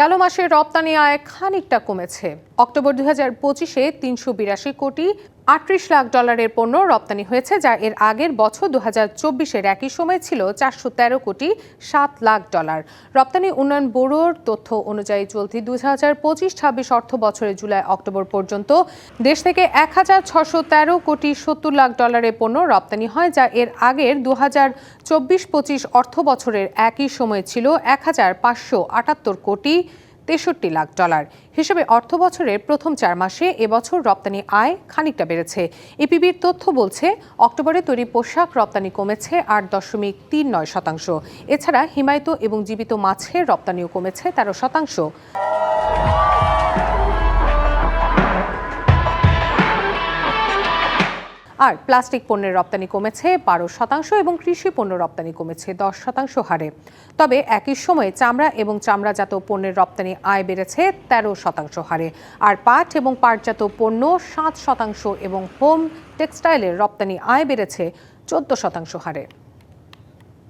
গেল মাসে রপ্তানি আয় খানিকটা কমেছে। অক্টোবর দুই হাজার পঁচিশে তিনশো বিরাশি কোটি আটত্রিশ লাখ ডলারের পণ্য রপ্তানি হয়েছে, যা এর আগের বছর দু হাজার চব্বিশের একই সময় ছিল চারশো তেরো কোটি সাত লাখ ডলার। রপ্তানি উন্নয়ন ব্যুরোর তথ্য অনুযায়ী চলতি দুই হাজার পঁচিশ ছাব্বিশ অর্থ বছরের জুলাই অক্টোবর পর্যন্ত দেশ থেকে এক হাজার ছশো তেরো কোটি সত্তর লাখ ডলারের পণ্য রপ্তানি হয়, যা এর আগের দু হাজার চব্বিশ পঁচিশ অর্থ বছরের একই সময় ছিল এক হাজার পাঁচশো আটাত্তর কোটি তেষট্টি লাখ ডলার। হিসেবে অর্থ বছরের প্রথম চার মাসে এবছর রপ্তানি আয় খানিকটা বেড়েছে। এপিবির তথ্য বলছে, অক্টোবরে তৈরি পোশাক রপ্তানি কমেছে আট দশমিক তিন নয় শতাংশ। এছাড়া হিমায়িত এবং জীবিত মাছের রপ্তানিও কমেছে তেরো শতাংশ। আর প্লাস্টিক পণ্যের রপ্তানি কমেছে বারো শতাংশ এবং কৃষি পণ্য রপ্তানি কমেছে দশ শতাংশ হারে। তবে একই সময়ে চামড়া এবং চামড়াজাত পণ্যের রপ্তানি আয় বেড়েছে তেরো শতাংশ হারে। আর পাট এবং পাটজাত পণ্য সাত শতাংশ এবং হোম, টেক্সটাইলের রপ্তানি আয় বেড়েছে চোদ্দ শতাংশ হারে।